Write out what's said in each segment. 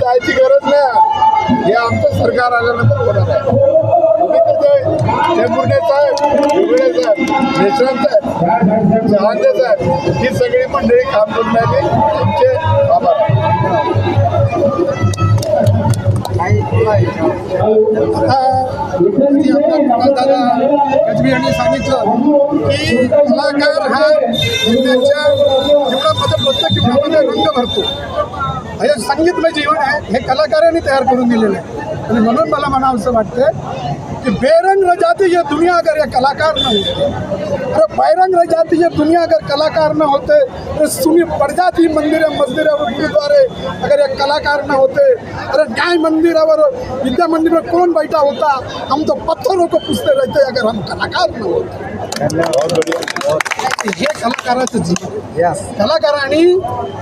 जायची गरज नाही. हे आमचं सरकार आल्यानंतर होणार आहे. तुम्ही साहेब वेगळे साहेब यशवंत साहेब साहेब ही सगळी मंडळी काम करून राहिली. आमचे आभार. गजबी यांनी सांगितलं की कलाकार हा त्यांच्या जीवनामध्ये प्रत्येक जीवनामध्ये रंग भरतो. हे संगीतमय जीवन आहे हे कलाकारांनी तयार करून दिलेलं आहे. आणि म्हणून मला म्हणावंसं वाटतं की बेरंग रजाती ये दुनिया अगर या कलाकार न होते अरे बैरंग रजाती ये दुनिया अगर कलाकार न होते तर सुनी प्रजाती मंदिरं मंदिर अगर ये कलाकार न होते अरे न्याय मंदिर और विद्या मंदिर में कौन बैठा होता हम तो पत्थरों को पूछते रहते अगर हम कलाकार न होते हे कलाकाराचं जीवन. कलाकारांनी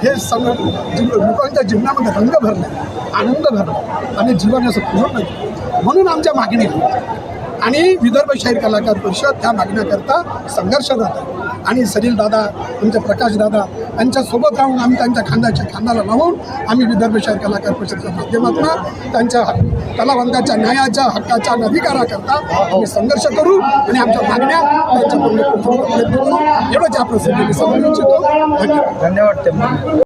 हे सम लोकांच्या जीवनामध्ये रंग भरले आनंद भरला आणि जीवन असं पूर्ण. म्हणून आमच्या मागणी. आणि विदर्भ शाहीर कलाकार परिषद त्या मागण्याकरता संघर्षरत आहे आणि सलील दादा आमचे प्रकाश दादा त्यांच्यासोबत राहून आम्ही त्यांच्या खांद्याच्या खांद्याला लावून आम्ही विदर्भ शहर कलाकार परिषदेच्या माध्यमातून त्यांच्या कलावंताच्या न्यायाच्या हक्काच्या अधिकाराकरता आम्ही संघर्ष करू आणि आमच्या मागण्या त्यांच्या एवढंच या प्रसंगी मी सांगू इच्छितो. धन्यवाद. धन्यवाद